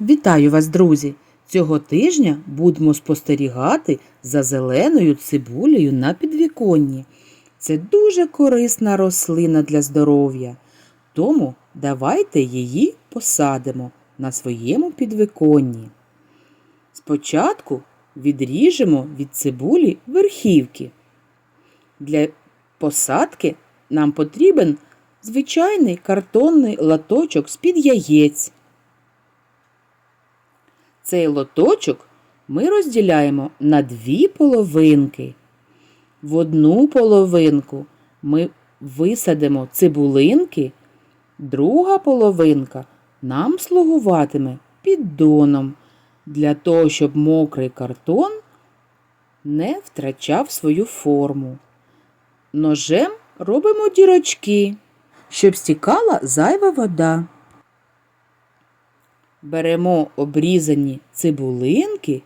Вітаю вас, друзі! Цього тижня будемо спостерігати за зеленою цибулею на підвіконні. Це дуже корисна рослина для здоров'я. Тому давайте її посадимо на своєму підвіконні. Спочатку відріжемо від цибулі верхівки. Для посадки нам потрібен звичайний картонний латочок з-під яєць. Цей лоточок ми розділяємо на дві половинки. В одну половинку ми висадимо цибулинки, друга половинка нам слугуватиме піддоном для того, щоб мокрий картон не втрачав свою форму. Ножем робимо дірочки, щоб стікала зайва вода. Беремо обрізані цибулинки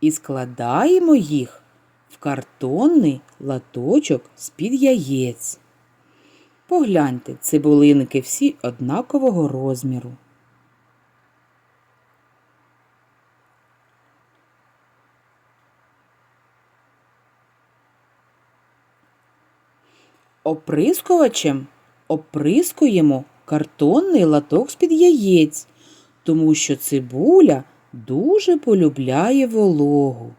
і складаємо їх в картонний латочок з-під яєць. Погляньте, цибулинки всі однакового розміру. Оприскувачем оприскуємо картонний латок з-під яєць тому що цибуля дуже полюбляє вологу.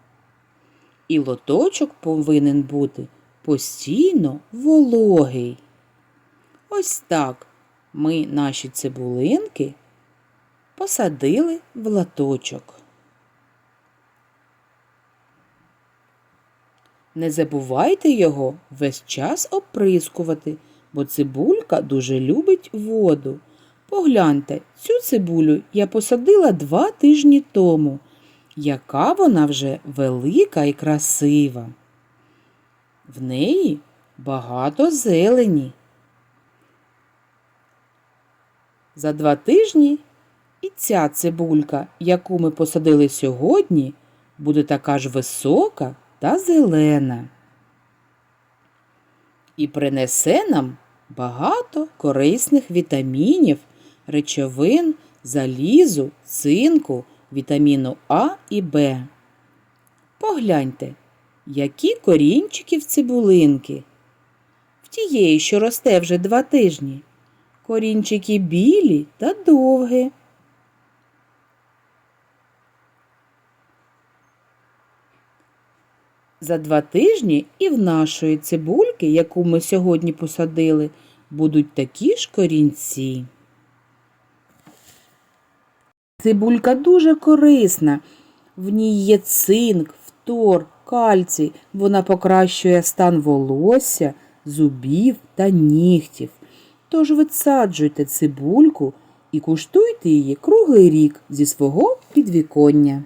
І лоточок повинен бути постійно вологий. Ось так ми наші цибулинки посадили в лоточок. Не забувайте його весь час оприскувати, бо цибулька дуже любить воду. Погляньте, цю цибулю я посадила два тижні тому. Яка вона вже велика і красива. В неї багато зелені. За два тижні і ця цибулька, яку ми посадили сьогодні, буде така ж висока та зелена. І принесе нам багато корисних вітамінів речовин, залізу, цинку, вітаміну А і Б. Погляньте, які корінчики в цибулинки. В тієї, що росте вже два тижні. Корінчики білі та довгі. За два тижні і в нашої цибульки, яку ми сьогодні посадили, будуть такі ж корінці. Цибулька дуже корисна. В ній є цинк, фтор, кальцій. Вона покращує стан волосся, зубів та нігтів. Тож висаджуйте цибульку і куштуйте її круглий рік зі свого підвіконня.